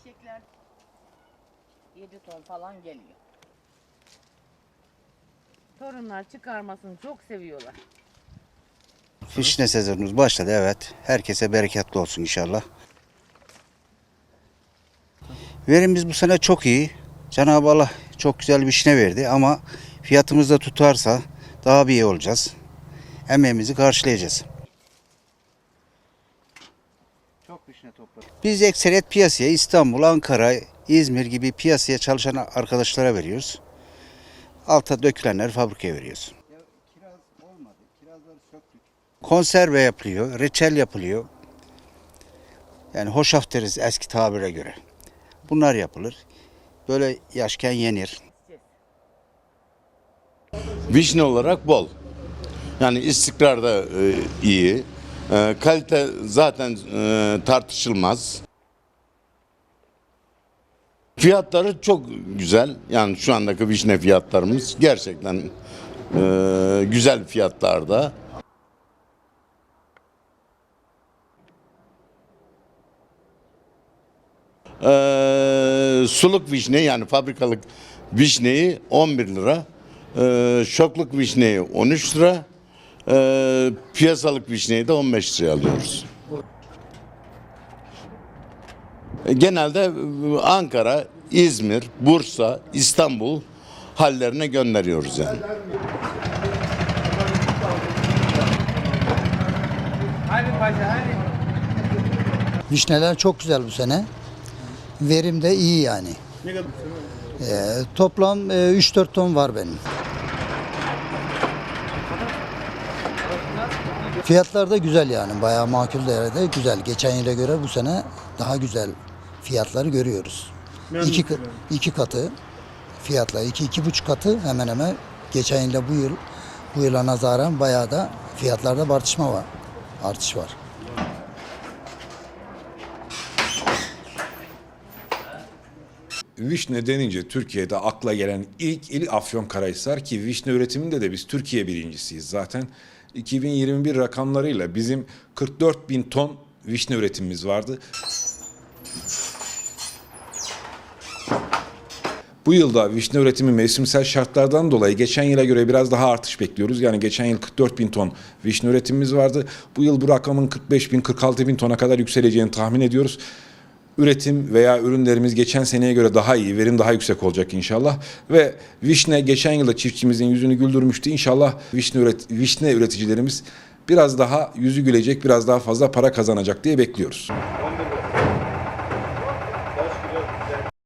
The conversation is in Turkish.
Eşekler 7 ton falan geliyor. Torunlar çıkarmasını çok seviyorlar. Fişne sezonumuz başladı evet. Herkese bereketli olsun inşallah. Verimimiz bu sene çok iyi. Cenab-ı Allah çok güzel bir şine verdi ama fiyatımız da tutarsa daha bir iyi olacağız. Emeğimizi karşılayacağız. Çok fişne topladık. Biz ekseriyet piyasaya İstanbul, Ankara, İzmir gibi piyasaya çalışan arkadaşlara veriyoruz. Alta dökülenleri fabrikaya veriyoruz. kiraz olmadı. Kirazları söktük. Konserve yapılıyor, reçel yapılıyor. Yani hoşaf deriz eski tabire göre. Bunlar yapılır. Böyle yaşken yenir. Vişne olarak bol. Yani istikrar da e, iyi. E, kalite zaten e, tartışılmaz. Fiyatları çok güzel. Yani şu andaki vişne fiyatlarımız gerçekten e, güzel fiyatlarda. E, suluk vişne yani fabrikalık vişneyi 11 lira. E, şokluk vişneyi 13 lira. E, piyasalık vişneyi de 15 liraya alıyoruz. E, Genelde e, Ankara, İzmir, Bursa, İstanbul hallerine gönderiyoruz yani. Vişneler çok güzel bu sene. Verim de iyi yani. Ne kadar? Ee, toplam e, 3-4 ton var benim. Fiyatlar da güzel yani. Bayağı makul değerde güzel. Geçen yıla göre bu sene daha güzel fiyatları görüyoruz. Memnunsun İki, yani. iki katı fiyatlar. iki, iki buçuk katı hemen hemen geçen yıla bu yıl bu yıla nazaran bayağı da fiyatlarda bir artışma var. Artış var. Vişne denince Türkiye'de akla gelen ilk il Afyonkarahisar ki vişne üretiminde de biz Türkiye birincisiyiz zaten. 2021 rakamlarıyla bizim 44 bin ton vişne üretimimiz vardı. Bu yılda vişne üretimi mevsimsel şartlardan dolayı geçen yıla göre biraz daha artış bekliyoruz. Yani geçen yıl 44 bin ton vişne üretimimiz vardı. Bu yıl bu rakamın 45 bin 46 bin tona kadar yükseleceğini tahmin ediyoruz. Üretim veya ürünlerimiz geçen seneye göre daha iyi, verim daha yüksek olacak inşallah. Ve vişne geçen yılda çiftçimizin yüzünü güldürmüştü. İnşallah vişne, üret, vişne üreticilerimiz biraz daha yüzü gülecek, biraz daha fazla para kazanacak diye bekliyoruz.